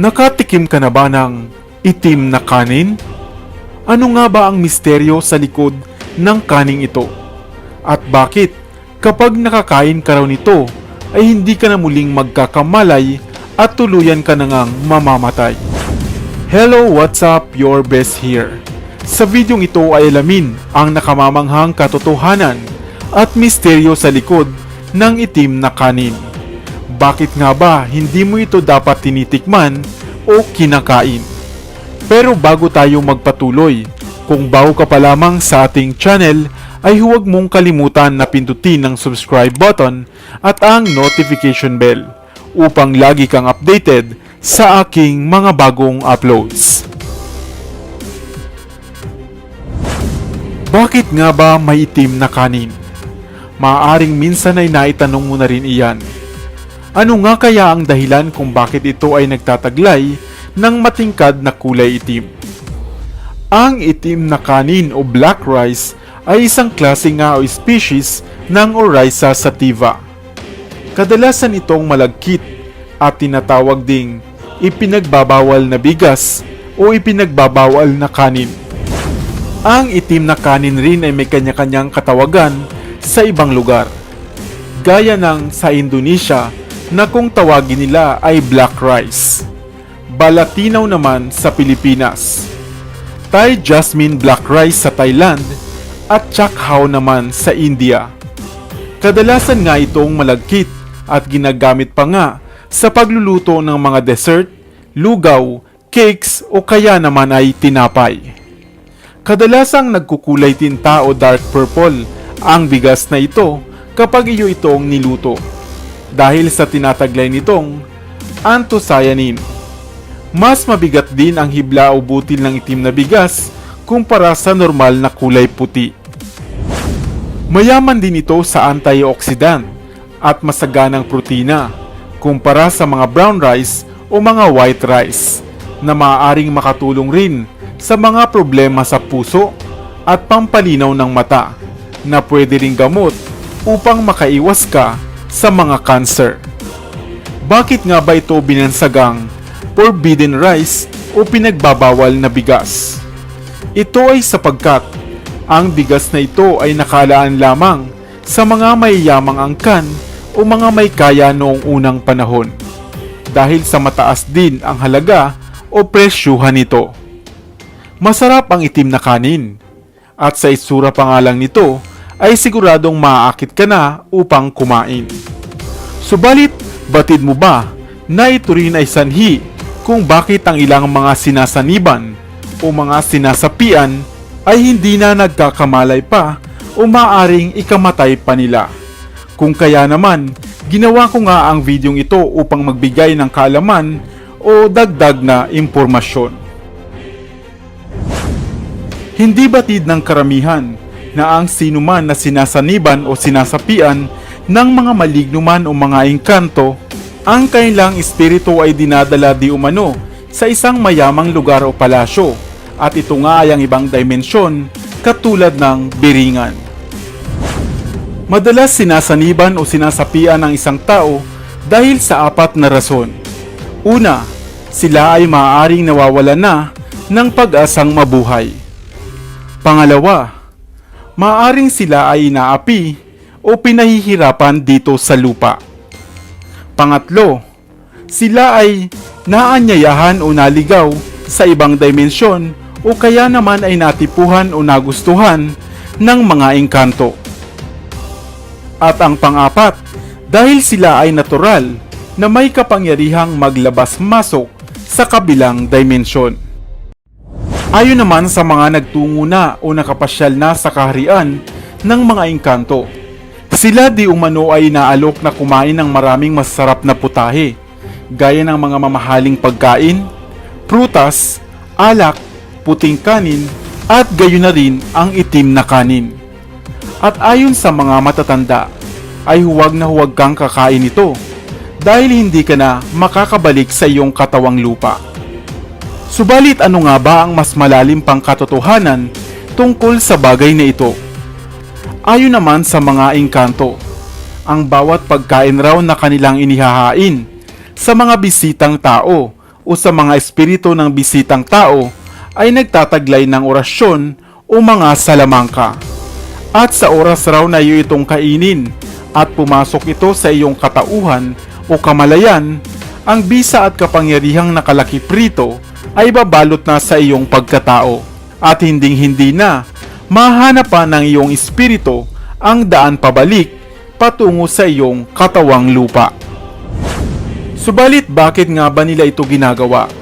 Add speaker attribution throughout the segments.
Speaker 1: Nakatikim ka na ba ng itim na kanin? Ano nga ba ang misteryo sa likod ng kaning ito? At bakit kapag nakakain ka raw nito ay hindi ka na muling magkakamalay at tuluyan ka na ngang mamamatay? Hello, what's up? Your best here. Sa videong ito ay alamin ang nakamamanghang katotohanan at misteryo sa likod ng itim na kanin. Bakit nga ba hindi mo ito dapat tinitikman o kinakain? Pero bago tayo magpatuloy, kung bago ka pa lamang sa ating channel, ay huwag mong kalimutan na pindutin ang subscribe button at ang notification bell upang lagi kang updated sa aking mga bagong uploads. Bakit nga ba may itim na kanin? Maaaring minsan ay naitanong mo na rin iyan. Ano nga kaya ang dahilan kung bakit ito ay nagtataglay ng matingkad na kulay itim? Ang itim na kanin o black rice ay isang klase nga o species ng Oryza sativa. Kadalasan itong malagkit at tinatawag ding ipinagbabawal na bigas o ipinagbabawal na kanin. Ang itim na kanin rin ay may kanya-kanyang katawagan sa ibang lugar. Gaya ng sa Indonesia na kung tawagin nila ay black rice. Balatinaw naman sa Pilipinas. Thai jasmine black rice sa Thailand at chakhaw naman sa India. Kadalasan nga itong malagkit at ginagamit pa nga sa pagluluto ng mga dessert, lugaw, cakes o kaya naman ay tinapay. Kadalasang nagkukulay tinta o dark purple ang bigas na ito kapag iyo itong niluto dahil sa tinataglay nitong anthocyanin. Mas mabigat din ang hibla o butil ng itim na bigas kumpara sa normal na kulay puti. Mayaman din ito sa antioxidant at masaganang protina kumpara sa mga brown rice o mga white rice na maaaring makatulong rin sa mga problema sa puso at pampalinaw ng mata na pwede ring gamot upang makaiwas ka sa mga cancer. Bakit nga ba ito binansagang forbidden rice o pinagbabawal na bigas? Ito ay sapagkat ang bigas na ito ay nakalaan lamang sa mga mayayamang angkan o mga may kaya noong unang panahon dahil sa mataas din ang halaga o presyuhan nito. Masarap ang itim na kanin at sa itsura pa nga lang nito ay siguradong maaakit ka na upang kumain. Subalit, batid mo ba na ito rin ay sanhi kung bakit ang ilang mga sinasaniban o mga sinasapian ay hindi na nagkakamalay pa o maaring ikamatay pa nila. Kung kaya naman, ginawa ko nga ang videong ito upang magbigay ng kaalaman o dagdag na impormasyon. Hindi batid ng karamihan na ang sinuman na sinasaniban o sinasapian ng mga maligno man o mga engkanto, ang kanilang espiritu ay dinadala di umano sa isang mayamang lugar o palasyo at ito nga ay ang ibang dimensyon katulad ng biringan. Madalas sinasaniban o sinasapian ng isang tao dahil sa apat na rason. Una, sila ay maaaring nawawala na ng pag-asang mabuhay. Pangalawa, maaaring sila ay inaapi o pinahihirapan dito sa lupa. Pangatlo, sila ay naanyayahan o naligaw sa ibang dimensyon o kaya naman ay natipuhan o nagustuhan ng mga engkanto. At ang pang-apat, dahil sila ay natural na may kapangyarihang maglabas-masok sa kabilang dimensyon. Ayon naman sa mga nagtungo na o nakapasyal na sa kaharian ng mga engkanto, sila di umano ay naalok na kumain ng maraming masarap na putahe, gaya ng mga mamahaling pagkain, prutas, alak, puting kanin, at gayon na rin ang itim na kanin. At ayon sa mga matatanda, ay huwag na huwag kang kakain ito dahil hindi ka na makakabalik sa iyong katawang lupa. Subalit ano nga ba ang mas malalim pang katotohanan tungkol sa bagay na ito? Ayon naman sa mga engkanto, ang bawat pagkain raw na kanilang inihahain sa mga bisitang tao o sa mga espiritu ng bisitang tao ay nagtataglay ng orasyon o mga salamangka. At sa oras raw na iyo itong kainin at pumasok ito sa iyong katauhan o kamalayan, ang bisa at kapangyarihang nakalakip rito ay babalot na sa iyong pagkatao at hinding hindi na mahanap pa ng iyong espiritu ang daan pabalik patungo sa iyong katawang lupa. Subalit bakit nga ba nila ito ginagawa?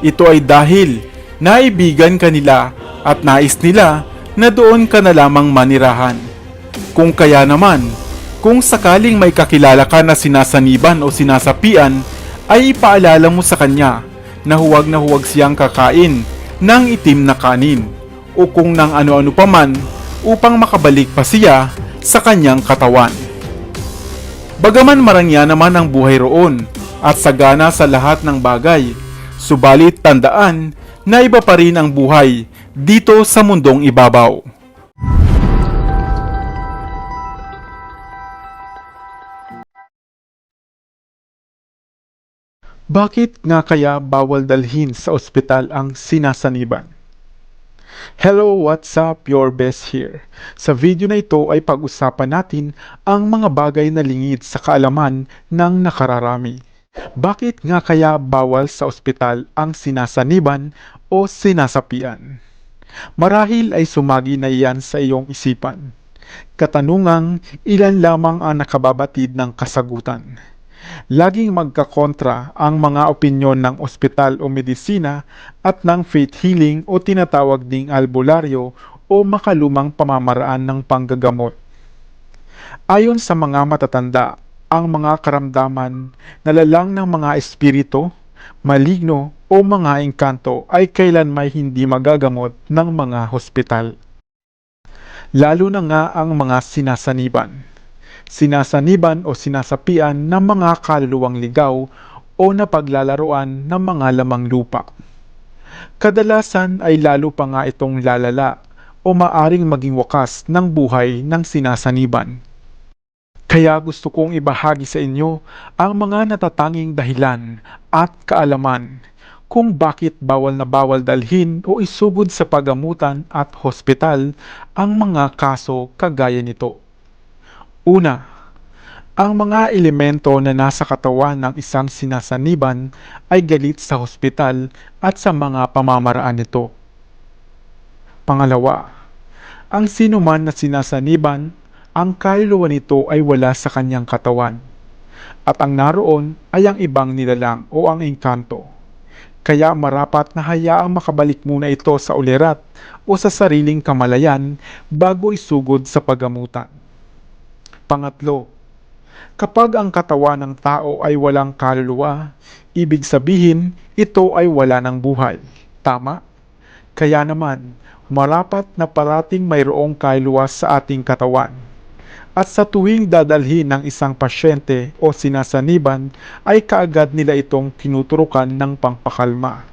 Speaker 1: Ito ay dahil naibigan kanila at nais nila na doon ka na lamang manirahan. Kung kaya naman, kung sakaling may kakilala ka na sinasaniban o sinasapian, ay ipaalala mo sa kanya na huwag na huwag siyang kakain ng itim na kanin o kung ng ano-ano paman upang makabalik pa siya sa kanyang katawan. Bagaman marangya naman ang buhay roon at sagana sa lahat ng bagay, subalit tandaan na iba pa rin ang buhay dito sa mundong ibabaw. Bakit nga kaya bawal dalhin sa ospital ang sinasaniban? Hello, what's up? Your best here. Sa video na ito ay pag-usapan natin ang mga bagay na lingid sa kaalaman ng nakararami. Bakit nga kaya bawal sa ospital ang sinasaniban o sinasapian? Marahil ay sumagi na iyan sa iyong isipan. Katanungang ilan lamang ang nakababatid ng kasagutan. Laging magkakontra ang mga opinyon ng ospital o medisina at ng faith healing o tinatawag ding albularyo o makalumang pamamaraan ng panggagamot. Ayon sa mga matatanda, ang mga karamdaman na lalang ng mga espiritu, maligno o mga engkanto ay kailanmay hindi magagamot ng mga hospital. Lalo na nga ang mga sinasaniban sinasaniban o sinasapian ng mga kaluluwang ligaw o napaglalaroan ng mga lamang lupa. Kadalasan ay lalo pa nga itong lalala o maaring maging wakas ng buhay ng sinasaniban. Kaya gusto kong ibahagi sa inyo ang mga natatanging dahilan at kaalaman kung bakit bawal na bawal dalhin o isugod sa pagamutan at hospital ang mga kaso kagaya nito. Una, ang mga elemento na nasa katawan ng isang sinasaniban ay galit sa hospital at sa mga pamamaraan nito. Pangalawa, ang sinuman na sinasaniban, ang kaluluwa nito ay wala sa kanyang katawan. At ang naroon ay ang ibang nilalang o ang engkanto. Kaya marapat na hayaang makabalik muna ito sa ulirat o sa sariling kamalayan bago isugod sa pagamutan. Pangatlo, kapag ang katawan ng tao ay walang kaluluwa, ibig sabihin ito ay wala ng buhay. Tama? Kaya naman, marapat na parating mayroong kaluluwa sa ating katawan. At sa tuwing dadalhin ng isang pasyente o sinasaniban, ay kaagad nila itong tinuturukan ng pangpakalma.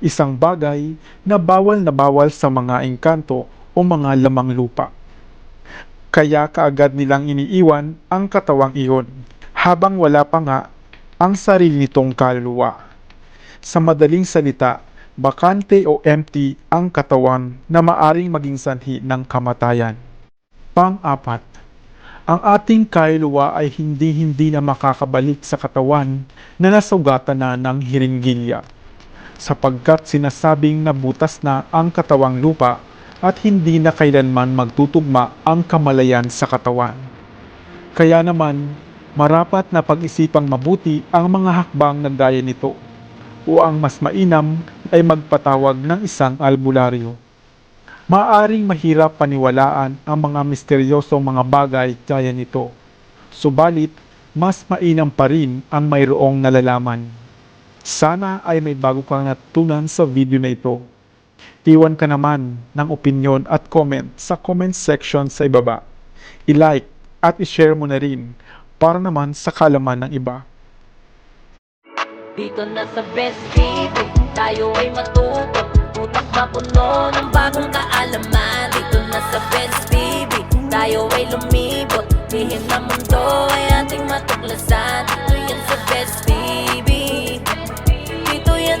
Speaker 1: Isang bagay na bawal na bawal sa mga engkanto o mga lamang lupa kaya kaagad nilang iniiwan ang katawang iyon, habang wala pa nga ang sarili nitong kaluluwa. Sa madaling salita, bakante o empty ang katawan na maaring maging sanhi ng kamatayan. Pang-apat, ang ating kaluluwa ay hindi-hindi na makakabalik sa katawan na nasugatan na ng hiringgilya, sapagkat sinasabing nabutas na ang katawang lupa at hindi na kailanman magtutugma ang kamalayan sa katawan. Kaya naman, marapat na pag-isipang mabuti ang mga hakbang na gaya nito o ang mas mainam ay magpatawag ng isang albularyo. Maaring mahirap paniwalaan ang mga misteryosong mga bagay gaya nito. Subalit, mas mainam pa rin ang mayroong nalalaman. Sana ay may bago kang natutunan sa video na ito. Iwan ka naman ng opinion at comment sa comment section sa ibaba. I-like at i-share mo na rin para naman sa kalaman ng iba.
Speaker 2: Dito na sa Best Baby, tayo ay matuto. Utak mapuno ng bagong kaalaman? Dito na sa Best Baby, tayo ay lumibot. Lihim na mundo ay ating matuklasan. Dito yan sa Best Baby Dito yan